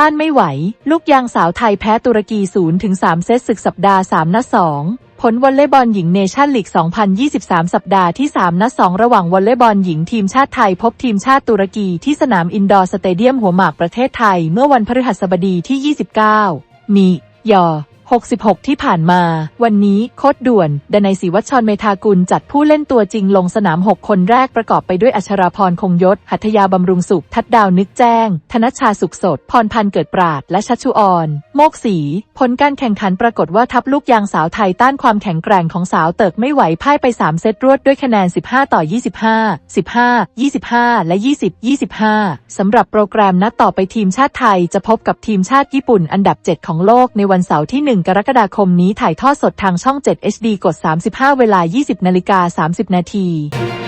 ต้านไม่ไหว ลูกยางสาวไทยแพ้ตุรกี0ถึง3เซตศึกสัปดาห์ 3 นัด 2ผลวอลเลย์บอลหญิงเนชั่นลีก 2023 สัปดาห์ที่ 3 นัด 2 ระหว่างวอลเลย์บอลหญิงทีมชาติไทยพบทีมชาติตุรกีที่สนามอินดอร์สเตเดียมหัวหมากประเทศไทย เมื่อวันพฤหัสบดีที่ 29 มียอ 66 ที่ผ่านมา วันนี้โคดด่วน ดนัยศรีวัชรเมธากุลจัดผู้เล่นตัวจริงลงสนาม 6 คนแรกประกอบไปด้วยอัชราพรคงยศ หัตยาบำรุงสุข ทัดดาวนึกแจ้ง ธนชาสุขสด พรพันธ์เกิดปราด และชัชชุออนโมกศรีผลการแข่งขันปรากฏว่าทัพลูกยางสาวไทยต้านความแข็งแกร่งของสาวเติกไม่ไหวพ่ายไป 3 เซตรวดด้วยคะแนน 15 ต่อ 25 15 25 และ 20 25 สำหรับโปรแกรมนัดต่อไปทีมชาติไทยจะพบกับทีมชาติญี่ปุ่นอันดับ 7 ของโลกในวันเสาร์ที่ 1 1 กรกฎาคมนี้ถ่ายทอดสดทางช่อง 7 HD กด 35 เวลา 20 นาฬิกา 30 นาที